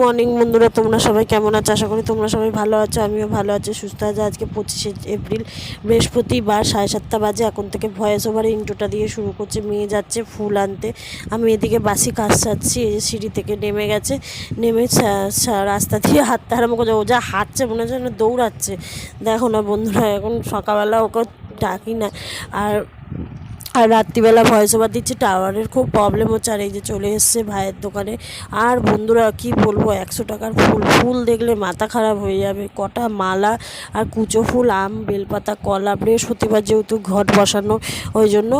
Morning বন্ধুরা, তোমরা সবাই কেমন আছো? আশা করি তোমরা সবাই ভালো আছো, আমিও ভালো আছি, সুস্থ আছি। আজকে পঁচিশে এপ্রিল, বৃহস্পতিবার, সাড়ে সাতটা বাজে। এখন থেকে ভয়েস ওভার ইন্টোটা দিয়ে শুরু করছে। মেয়ে যাচ্ছে ফুল আনতে। আমি এদিকে বাসি কাজ সারছি, এই যে সিঁড়ি থেকে নেমে গেছে। নেমে রাস্তা দিয়ে হাঁটতে আরম্ভ করছে। ও যা হাঁটছে, মনে হচ্ছে দৌড়াচ্ছে। দেখো না বন্ধুরা, এখন সকালবেলা ওকে ডাকি না। আর আর রাত্রিবেলা ভয়েস ওভার দিচ্ছি টাওয়ারের খুব প্রবলেম হচ্ছে। আর এই যে চলে এসছে ভাইয়ের দোকানে। আর বন্ধুরা, কি বলব, একশো টাকার ফুল ফুল দেখলে মাথা খারাপ হয়ে যাবে। কটা মালা আর কুচো ফুল, আম, বেলপাতা, কলা, বৃহস্পতিবার যেহেতু ঘট বসানো, ওই জন্য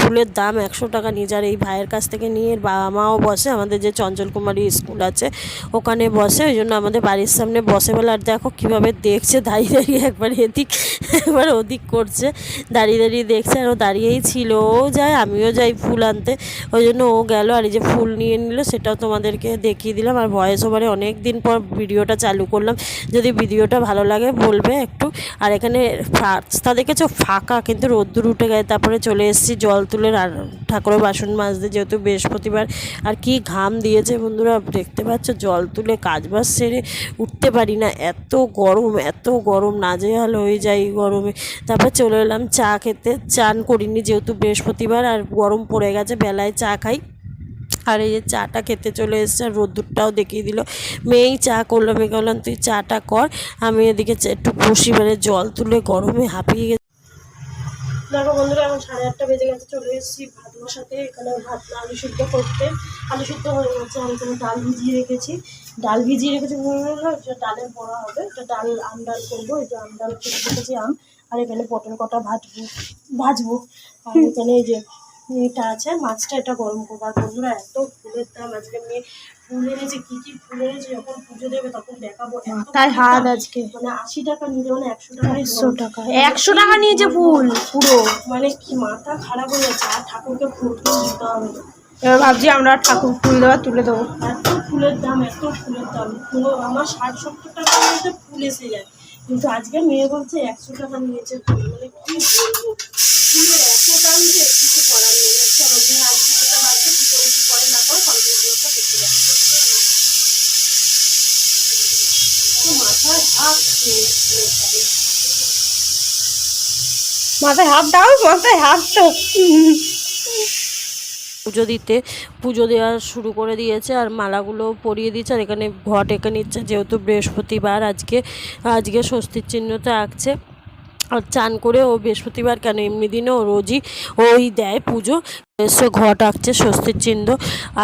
ফুলের দাম একশো টাকা নিয়ে যার এই ভাইয়ের কাছ থেকে নিয়ে বাবা মাও বসে, আমাদের যে চঞ্চল কুমারী স্কুল আছে, ওখানে বসে, ওই জন্য আমাদের বাড়ির সামনে বসে বলে, আর দেখো কীভাবে দেখছে, দাঁড়িয়ে দাঁড়িয়ে একবার এদিক, একবার ওদিক করছে। দাঁড়িয়ে দাঁড়িয়ে দেখছে, আর ও দাঁড়িয়েই ছিল, ও যায়, আমিও যাই ফুল আনতে। ওই জন্য ও গেল আর এই যে ফুল নিয়ে নিল, সেটাও তোমাদেরকে দেখিয়ে দিলাম। আর ভয়েস ওভারে অনেক দিন পর ভিডিওটা চালু করলাম। যদি ভিডিওটা ভালো লাগে বলবে একটু। আর এখানে রাস্তা দেখেছ? ফাঁকা, কিন্তু রোদ্দুর উঠে গেছে। তারপরে চলে এসেছি জল তুলে ঠাকুরের বাসন মাজতে, যেহেতু বৃহস্পতিবার। আর কি ঘাম দিয়েছে বন্ধুরা, দেখতে পাচ্ছ? জল তুলে কাজ বাজ সেরে উঠতে পারি না। এত গরম এত গরম। নাজেহাল হয়ে যায় গরমে। তারপর চলে এলাম চা খেতে। চান করিনি যেহেতু বৃহস্পতিবার আর গরম পড়ে গেছে, বেলায় চা খাই। আর এই যে চাটা খেতে চলে এসেছে আর রোদ্দুরটাও দেখিয়ে দিল। মেয়েই চা করল, মেয়ে বললাম তুই চাটা কর, আমি এদিকে একটু বসি মানে জল তুলে গরমে হাঁপিয়ে গেছে। দেখো বন্ধুরা, এখন সাড়ে আটটা বেজে গেছে, চলে এসেছি ভাত বসাতে। এখানে ভাত আলু সিদ্ধ করতে। আলু সিদ্ধ হয়ে গেছে, আমি এখানে ডাল ভিজিয়ে রেখেছি। ডাল ভিজিয়ে রেখেছি ডালের বড়া হবে। এটা ডাল আম ডাল করব, এটা যে আম ডাল কেটে রেখেছি আম। আর এখানে পটল কটা ভাজবো ভাজবো। আর এখানে এই যে এটা আছে মাছটা এটা গরম করব। আর বন্ধুরা এত ফুলের দাম আজকে মেয়ে ফুল এনেছে কি কি ফুল এনেছে যখন পুজো দেবে তখন দেখাবো। তাই হাত আজকে। মানে আশি টাকা নিলে মানে একশো টাকা একশো টাকা একশো টাকা নিয়েছে ফুল পুরো। মানে কি মাথা খারাপ হয়ে যাচ্ছে আর ঠাকুরকে ফুল ফুল দিতে হবে। এবার ভাবছি আমরা ঠাকুর ফুল দেওয়া তুলে দেবো। এত ফুলের দাম এত ফুলের দাম। পুরো আমার ষাট সত্তর টাকার মধ্যে ফুল এসে যায়। কিন্তু আজকে মেয়ে বলছে একশো টাকা নিয়েছে মানে কি বলব? কিছু করার নেই। কি করে না করে মাথায় খেয়ে মাথায় হাফ দাও, মাথায় হাফ তো পুজো দিতে। পুজো দেওয়া শুরু করে দিয়েছে আর মালাগুলো পরিয়ে দিয়েছে আর এখানে ঘট এঁকে নিচ্ছে যেহেতু বৃহস্পতিবার আজকে আজকে স্বস্তির চিহ্নতে আঁকছে আর চান করে ও বৃহস্পতিবার কেন এমনি দিনে ও রোজই ওই দেয় পুজো। এসে, ঘট আঁকছে স্বস্তির চিহ্ন।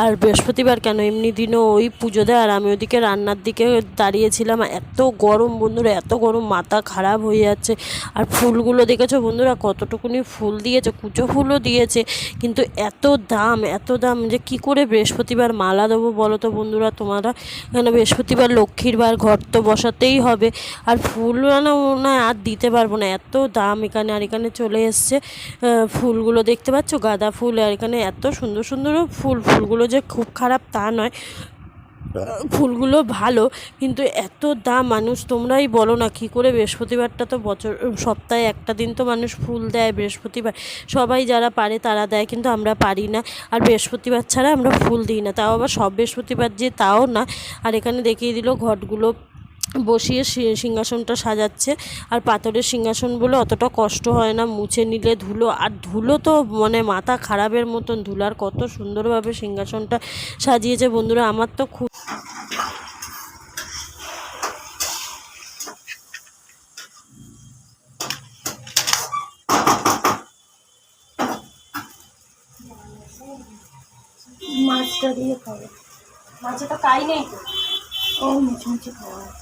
আর বৃহস্পতিবার কেন? এমনি দিনও ওই পুজো দেয়। আর আমি ওদিকে রান্নার দিকে দাঁড়িয়েছিলাম। এত গরম বন্ধুরা, এত গরম মাথা খারাপ হয়ে যাচ্ছে। আর ফুলগুলো দেখেছ বন্ধুরা? কতটুকুনি ফুল দিয়েছে, কুচো ফুলও দিয়েছে। কিন্তু এত দাম এত দাম যে কি করে বৃহস্পতিবার মালা দেবো বলো তো বন্ধুরা? তোমরা কেন বৃহস্পতিবার লক্ষ্মীর বার ঘর তো বসাতেই হবে। আর ফুল না না আর দিতে পারব না। এত দাম এখানে আর এখানে চলে এসছে। ফুলগুলো দেখতে পাচ্ছ? গাঁদা ফুল আর এখানে এত সুন্দর সুন্দর ফুল, ফুলগুলো যে খুব খারাপ তা নয়। ফুলগুলো ভালো, কিন্তু এত দাম মানুষ, তোমরাই বলো না কী করে বৃহস্পতিবারটা তো বছর, সপ্তাহে একটা দিন তো মানুষ ফুল দেয় বৃহস্পতিবার। সবাই যারা পারে তারা দেয়, কিন্তু আমরা পারি না। আর বৃহস্পতিবার ছাড়া আমরা ফুল দিই না। তাও আবার সব বৃহস্পতিবার যে তাও না। আর এখানে দেখিয়ে দিল ঘটগুলো বসিয়ে সি- সিংহাসনটা সাজাচ্ছে। আর পাথরের সিংহাসন বলে অতটা কষ্ট হয় না মুছে নিলে ধুলো। আর ধুলো তো মানে মাথা খারাপের মতন ধুলার কত সুন্দরভাবে সিংহাসনটা সাজিয়েছে বন্ধুরা আমার তো খুব মাছটা দিয়ে খাবে। মাছে তো কাই নেই তো? ও মুছে মুছে খাওয়া।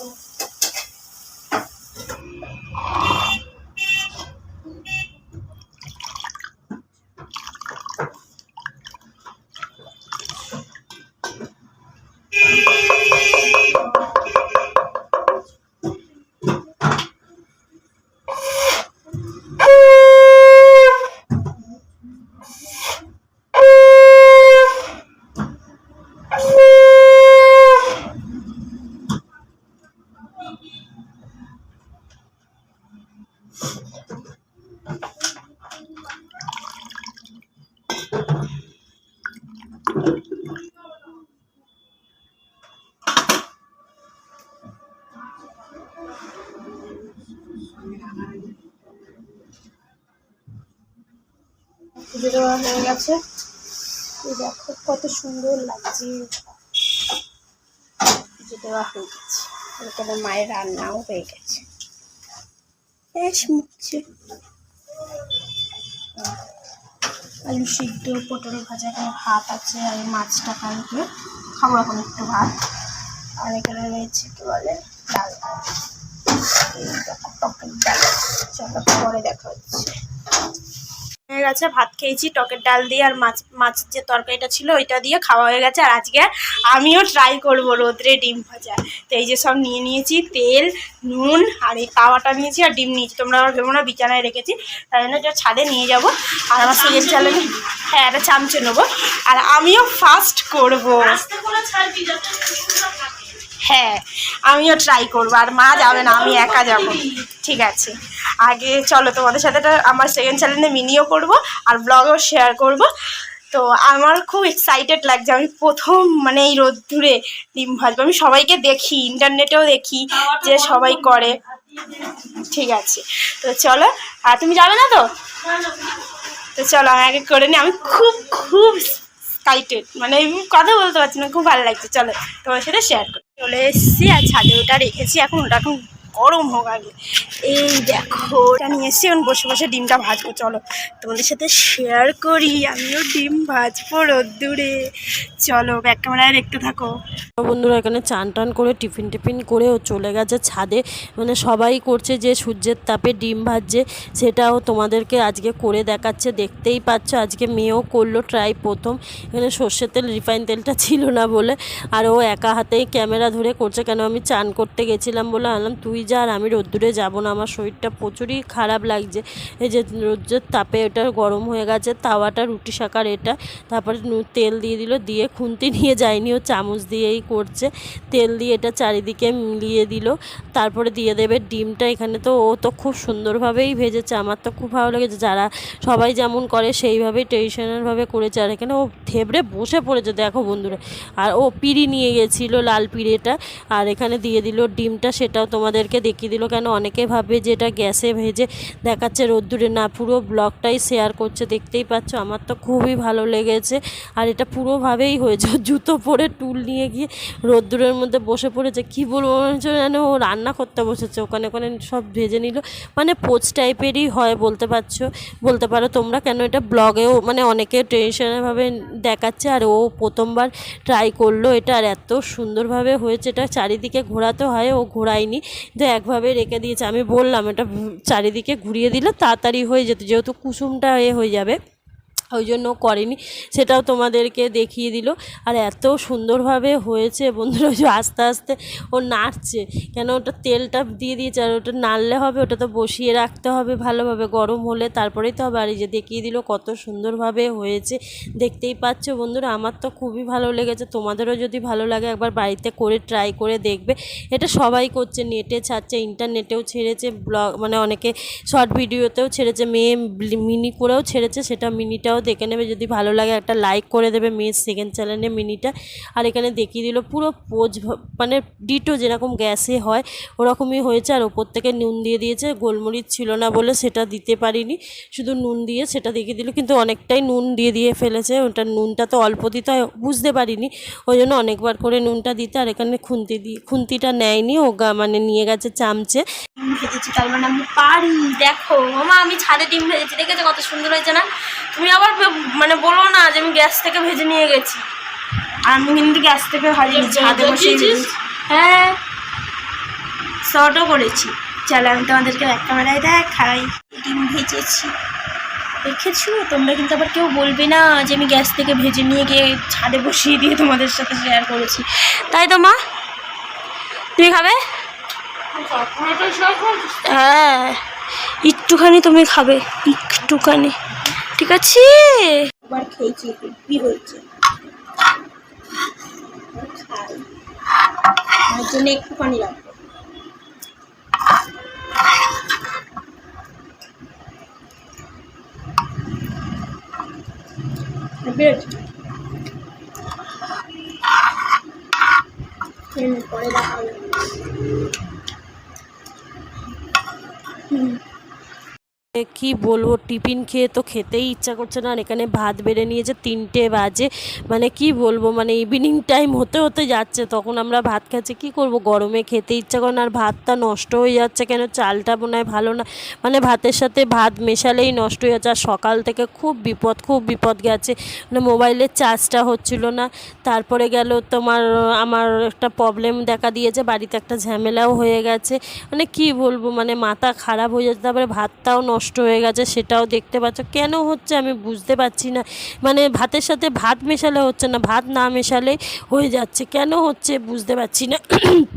পুজো দেওয়া হয়ে গেছে। দেখো কত সুন্দর লাগছে। পুজো দেওয়া হয়ে গেছে। এরকম মায়ের রান্নাও হয়ে গেছে। বেশ মুখছে। আলু সিদ্ধ, পটল ভাজা, এখানে ভাত আছে আর মাছটা কালকে খাব এখন একটু ভাত। আর এখানে রয়েছে কি বলে? ডাল হয়ে গেছে, ভাত খেয়েছি, টকের ডাল দিয়ে আর মাছ মাছ যে তরকারিটা ছিল ওইটা দিয়ে খাওয়া হয়ে গেছে। আর আজকে আমিও ট্রাই করব রোদ্রে ডিম ভাজা। তো এই যে সব নিয়ে নিয়েছি, তেল, নুন আর এই তাওয়াটা নিয়েছি আর ডিম নিয়েছি। তোমরা আবার ভেবো না, বিছানায় রেখেছি। তাই জন্য এটা ছাদে নিয়ে যাব। আর আমার সিরিয়াল চ্যানেলে হ্যাঁ একটা চামচে নেব। আর আমিও ফাস্ট করব। হ্যাঁ আমিও ট্রাই করব। আর মা যাবে না, আমি একা যাব। ঠিক আছে। আগে চলো, তোমাদের সাথে আমার সেকেন্ড চ্যানেলে মিনিও করব আর ব্লগও শেয়ার করব। তো আমার খুব এক্সাইটেড লাগছে। আমি প্রথম মানে এই রোদ্দুরে ডিম ভাজবো। আমি সবাইকে দেখি, ইন্টারনেটেও দেখি যে সবাই করে। ঠিক আছে। তো চলো, আর তুমি যাবে না তো? তো চলো, আমি আগে করে নিই। আমি খুব খুব এক্সাইটেড মানে কথা বলতে পারছি না, খুব ভালো লাগছে। চলো তোমার সাথে শেয়ার করি। চলে এসেছি আর ছাদে ওটা রেখেছি। এখন ওটা এখন গরম হোক আগে। এই দেখো ওটা নিয়ে এসেছি, এখন বসে বসে ডিমটা ভাজবো, চলো। তোমাদের সাথে শেয়ার করি, আমিও ডিম ভাজবো রোদ্দুরে। চলো ব্যাক ক্যামেরায় দেখতে থাকো। বন্ধুরা, এখানে চান টান করে, টিফিন টিফিন করে ও চলে গেছে ছাদে। মানে সবাই করছে যে সূর্যের তাপে ডিম ভাজছে, সেটাও তোমাদেরকে আজকে করে দেখাচ্ছে। দেখতেই পাচ্ছ, আজকে মেয়েও করল ট্রাই প্রথম। এখানে সর্ষের তেল রিফাইন তেলটা ছিল না বলে। আর ও একা হাতেই ক্যামেরা ধরে করছে, কেন আমি চান করতে গেছিলাম বলে আনলাম। তুই যা আর আমি রোদ্দুরে যাব না, আমার শরীরটা প্রচুরই খারাপ লাগছে। এই যে রোদ্রের তাপে ওটা গরম হয়ে গেছে, তাওয়াটা, রুটি শাকার এটা, তারপরে তেল দিয়ে দিল, দিয়ে খুন্তি নিয়ে যায়নি, ও চামচ দিয়েই করছে। তেল দিয়ে এটা চারিদিকে মিলিয়ে দিল, তারপরে দিয়ে দেবে ডিমটা, এখানে তো ও তো খুব সুন্দরভাবেই ভেজেছে, আমার তো খুব ভালো লেগেছে, যারা সবাই যেমন করে সেইভাবেই ট্রেডিশনালভাবে করেছে, আর এখানে ও থেবড়ে বসে পড়েছে, দেখো বন্ধুরা। আর ও পিড়ি নিয়ে গেছিল লাল পিড়েটা, আর এখানে দিয়ে দিল ডিমটা, সেটাও তোমাদেরকে দেখিয়ে দিল কেন? অনেকে ভাবে যে এটা গ্যাসে ভেজে দেখাচ্ছে রোদ্দুরে। না, পুরো ব্লগটাই শেয়ার করছে। দেখতেই পাচ্ছ, আমার তো খুবই ভালো লেগেছে। আর এটা পুরোভাবেই হয়েছে। জুতো পরে টুল নিয়ে গিয়ে রোদ্দুরের মধ্যে বসে পড়েছে। কী বলব যেন ও রান্না করতে বসেছে। ওখানে ওখানে সব ভেজে নিল। মানে পোচ টাইপেরই হয় বলতে পারছ। বলতে পারো তোমরা কেন এটা ব্লগেও মানে অনেকে ট্রেডিশনালভাবে দেখাচ্ছে। আর ও প্রথমবার ট্রাই করল এটা। আর এত সুন্দরভাবে হয়েছে। এটা চারিদিকে ঘোরাতে হয়, ও ঘোরায়নি। তো একভাবে রেখে দিয়েছে। আমি বললাম, এটা চারিদিকে ঘুরিয়ে দিলে তাড়াতাড়ি হয়ে যেত, যেহেতু কুসুমটা এ হয়ে যাবে। ওই জন্য করেনি, সেটাও তোমাদেরকে দেখিয়ে দিল। আর এত সুন্দরভাবে হয়েছে বন্ধুরা আস্তে আস্তে ও নাড়ছে। কেন ওটা তেলটা দিয়ে দিয়েছে আর ওটা নাড়লে হবে, ওটা তো বসিয়ে রাখতে হবে ভালোভাবে। গরম হলে তারপরেই তো হবে। আর এই যে দেখিয়ে দিল, কত সুন্দরভাবে হয়েছে। দেখতেই পাচ্ছ বন্ধুরা, আমার তো খুবই ভালো লেগেছে। তোমাদেরও যদি ভালো লাগে একবার বাড়িতে করে ট্রাই করে দেখবে। এটা সবাই করছে, নেটে ছাড়ছে ইন্টারনেটেও ছেড়েছে ব্লগ মানে অনেকে শর্ট ভিডিওতেও ছেড়েছে, মেয়ে মিনি করেও ছেড়েছে, সেটা মিনিটাও দেখে নেবে। যদি ভালো লাগে একটা লাইক করে দেবে মেয়ের সেকেন্ড চ্যানেলে মিনিটা। আর এখানে দেখিয়ে দিল পুরো পোজ মানে ডিটো যেরকম গ্যাসে হয়, ওরকমই হয়েছে। আর ওপর থেকে নুন দিয়ে দিয়েছে। গোলমরিচ ছিল না বলে সেটা দিতে পারিনি। শুধু নুন দিয়ে সেটা দেখিয়ে দিল। কিন্তু অনেকটাই নুন দিয়ে দিয়ে ফেলেছে। ওটা নুনটা তো অল্প দিতে হয়, বুঝতে পারিনি। ওই জন্য অনেকবার করে নুনটা দিতে। আর এখানে খুন্তি দিয়ে খুন্তিটা নেয়নি। ও মানে নিয়ে গেছে চামচে। ডিম ভেজেছি তার মানে আমি পারি দেখো। মামা আমি ছাদে ডিম ভেজেছি দেখেছ কত সুন্দর হয়েছে না? তুমি আবার মানে বলো না যে আমি গ্যাস থেকে ভেজে নিয়ে গেছি। আর আমি কিন্তু গ্যাস থেকে ভাজিনি ছাদে বসে হ্যাঁ। শর্টও করেছি। চলো আমি তোমাদেরকে এক ক্যামেরায় দেখাই। ডিম ভেজেছি। দেখেছ? তোমরা কিন্তু আবার কেউ বলবে না যে আমি গ্যাস থেকে ভেজে নিয়ে গিয়ে ছাদে বসিয়ে দিয়ে তোমাদের সাথে শেয়ার করেছি। তাই তো মা? তুমি খাবে? হ্যাঁ একটুখানি তুমি খাবে, একটুখানি। ঠিক আছে? হেভি হয়েছে। আমার জন্য একটুখানি রাখব পরে দেখা হবে কি বলব, টিফিন খেয়ে তো খেতেই ইচ্ছা করছে না। আর এখানে ভাত বেড়ে নিয়েছে, তিনটে বাজে। মানে কি বলব মানে ইভিনিং টাইম হতে হতে যাচ্ছে। তখন আমরা ভাত খাচ্ছি, কি করব? গরমে খেতে ইচ্ছা করে না, আর ভাতটা নষ্ট হয়ে যাচ্ছে কেন? চালটা হয় ভালো না। মানে ভাতের সাথে ভাত মেশালেই নষ্ট হয়ে যাচ্ছে। আর সকাল থেকে খুব বিপদ খুব বিপদ গেছে। মানে মোবাইলের চার্জটা হচ্ছিল না। তারপরে গেল তোমার, আমার একটা প্রবলেম দেখা দিয়েছে। বাড়িতে একটা ঝামেলাও হয়ে গেছে। মানে কি বলব মানে মাথা খারাপ হয়ে যাচ্ছে। তারপরে ভাতটাও নষ্ট হয়ে গেছে সেটাও দেখতে পাচ্ছ। কেন হচ্ছে আমি বুঝতে পারছি না। মানে ভাতের সাথে ভাত মেশালে হচ্ছে না, ভাত না মেশালে হয়ে যাচ্ছে। কেন হচ্ছে বুঝতে পারছি না।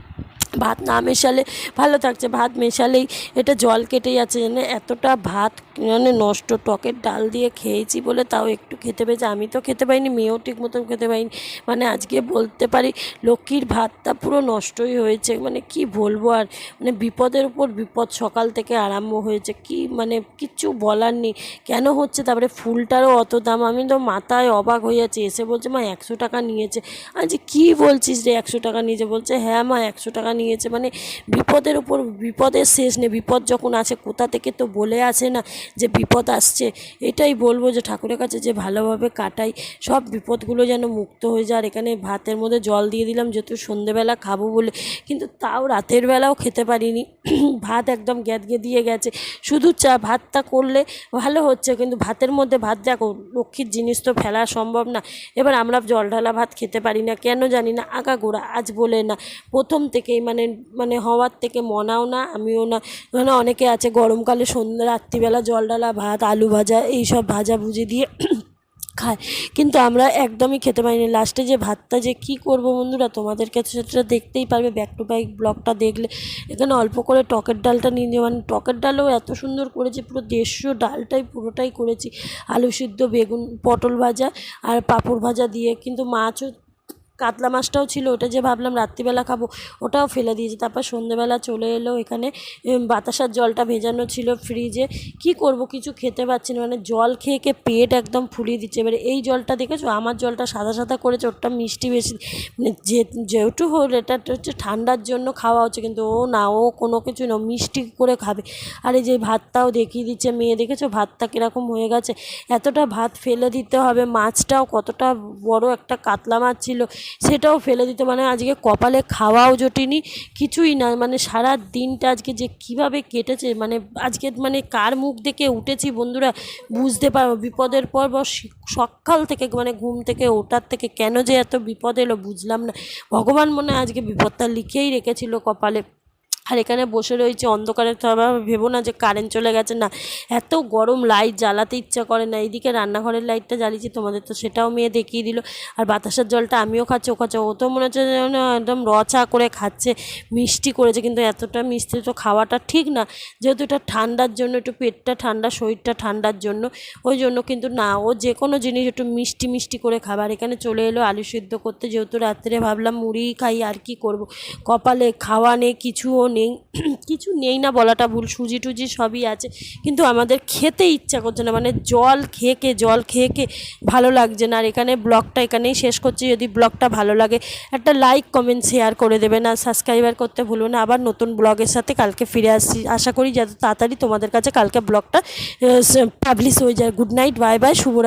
ভাত না মেশালে, ভালো থাকছে, ভাত মেশালেই এটা জল কেটে যাচ্ছে। যেন এতটা ভাত মানে নষ্ট টকের ডাল দিয়ে খেয়েছি বলে তাও একটু খেতে পেয়েছে। আমি তো খেতে পাইনি, মেয়েও ঠিক মতন খেতে পাইনি। মানে আজকে বলতে পারি, লক্ষ্মীর ভাতটা পুরো নষ্টই হয়েছে। মানে কি বলব আর মানে বিপদের উপর বিপদ সকাল থেকে আরম্ভ হয়েছে। কি মানে কিচ্ছু বলার নেই। কেন হচ্ছে? তারপরে ফুলটারও অত দাম। আমি তো মাথায় অবাক হয়ে যাচ্ছি এসে বলছে, মা, একশো টাকা নিয়েছে। আজ কী বলছিস রে, একশো টাকা নিয়েছে? বলছে হ্যাঁ মা, একশো টাকা নিয়েছে। মানে বিপদের উপর, বিপদের শেষ নেই। বিপদ যখন আসে কোথা থেকে তো বলে আসে না। যে বিপদ আসছে, এটাই বলব যে ঠাকুরের কাছে যে ভালোভাবে কাটাই। সব বিপদগুলো যেন মুক্ত হয়ে যায়। আর এখানে ভাতের মধ্যে জল দিয়ে দিলাম, যেহেতু সন্ধেবেলা খাব বলে। কিন্তু তাও রাতের বেলাও খেতে পারিনি। ভাত একদম গ্যাদগে দিয়ে গেছে। শুধু চা, ভাতটা করলে ভালো হচ্ছে। কিন্তু ভাতের মধ্যে ভাত দেখো, লক্ষ্মীর জিনিস তো ফেলা সম্ভব না। এবার আমরা জল ঢালা ভাত খেতে পারি না। কেন জানি না আগাগোড়া আজ বলে না। প্রথম থেকেই মানে মানে হওয়ার থেকে মনাও না, আমিও না। মানে অনেকে আছে গরমকালে সন্ধ্যা রাত্রিবেলা জল ঢালা ভাত, আলু ভাজা, এইসব ভাজা ভুজি দিয়ে খায়। কিন্তু আমরা একদমই খেতে পারিনি লাস্টে যে ভাতটা যে কী করব বন্ধুরা? তোমাদের কাছে সেটা দেখতেই পারবে। ব্যাক টু ব্যাক ব্লগটা দেখলে। এখানে অল্প করে টকের ডালটা নিয়ে নিয়ে মানে টকের ডালও এত সুন্দর করেছে। পুরো দেড়শো ডালটাই পুরোটাই করেছি। আলু সিদ্ধ, বেগুন, পটল ভাজা আর পাঁপড় ভাজা দিয়ে। কিন্তু মাছও কাতলা মাছটাও ছিল, ওটা যে ভাবলাম রাত্রিবেলা খাব, ওটাও ফেলে দিয়েছি। তারপর সন্ধেবেলা চলে এলো এখানে বাতাসার জলটা ভেজানো ছিল ফ্রিজে কি করব, কিছু খেতে পাচ্ছি না মানে জল খেয়ে খেয়ে পেট একদম ফুলিয়ে দিচ্ছে। এবারে এই জলটা দেখেছ? আমার জলটা সাদা সাদা করেছে ওটা মিষ্টি বেশি। মানে যে যেহেতু হল এটা হচ্ছে ঠান্ডার জন্য খাওয়া হচ্ছে, কিন্তু ও না, ও কোনো কিছু না মিষ্টি করে খাবে। আর এই যে ভাতটাও দেখিয়ে দিচ্ছে মেয়ে, দেখেছ? ভাতটা কীরকম হয়ে গেছে। এতটা ভাত ফেলে দিতে হবে, মাছটাও কতটা বড় একটা কাতলা মাছ ছিল। সেটাও ফেলে দিতে। মানে আজকে কপালে খাওয়াও জটিনি, কিছুই না। মানে সারা দিনটা আজকে যে কীভাবে কেটেছে মানে আজকে মানে কার মুখ দেখে উঠেছি বন্ধুরা, বুঝতে পারব বিপদের পর সকাল থেকে মানে ঘুম থেকে ওঠার থেকে কেন যে এত বিপদ এলো বুঝলাম না। ভগবান মনে আজকে বিপদটা লিখেই রেখেছিল কপালে। আর এখানে বসে রয়েছে অন্ধকারে, তো আবার ভেবো না যে কারেন্ট চলে গেছে না। এত গরম লাইট জ্বালাতে ইচ্ছা করে না। এইদিকে রান্নাঘরের লাইটটা জ্বালিয়েছি, তোমাদের তো সেটাও মেয়ে দেখিয়ে দিল। আর বাতাসের জলটা আমিও খাচ্ছি, ও খাচ্ছে। ও তো মনে হচ্ছে যেন একদম রচা করে খাচ্ছে, মিষ্টি করেছে। কিন্তু এতটা মিষ্টি তো খাওয়াটা ঠিক না। যেহেতু এটা ঠান্ডার জন্য, একটু পেটটা ঠান্ডা, শরীরটা ঠান্ডার জন্য, ওই জন্য কিন্তু না, ও যে কোনো জিনিস একটু মিষ্টি মিষ্টি করে খাবার এখানে চলে এলো আলু সিদ্ধ করতে। যেহেতু রাত্রে ভাবলাম মুড়ি খাই, আর কি করব? কপালে খাওয়া নেই, কিছুও নেই, কিছু নেই না বলাটা ভুল, সুজি টুজি সবই আছে। কিন্তু আমাদের খেতে ইচ্ছা করছে না মানে জল খেয়ে খেয়ে জল খেয়ে খেয়ে ভালো লাগছে না। আর এখানে ব্লগটা এখানেই শেষ করছি। যদি ব্লগটা ভালো লাগে, একটা লাইক কমেন্ট শেয়ার করে দেবেন আর সাবস্ক্রাইবার করতে ভুলবেন না। আবার নতুন ব্লগের সাথে কালকে ফিরে আসছি। আশা করি যত তাড়াতাড়ি তোমাদের কাছে কালকে ব্লগটা পাবলিশ হয়ে যায়। গুড নাইট বাই বাই শুভরা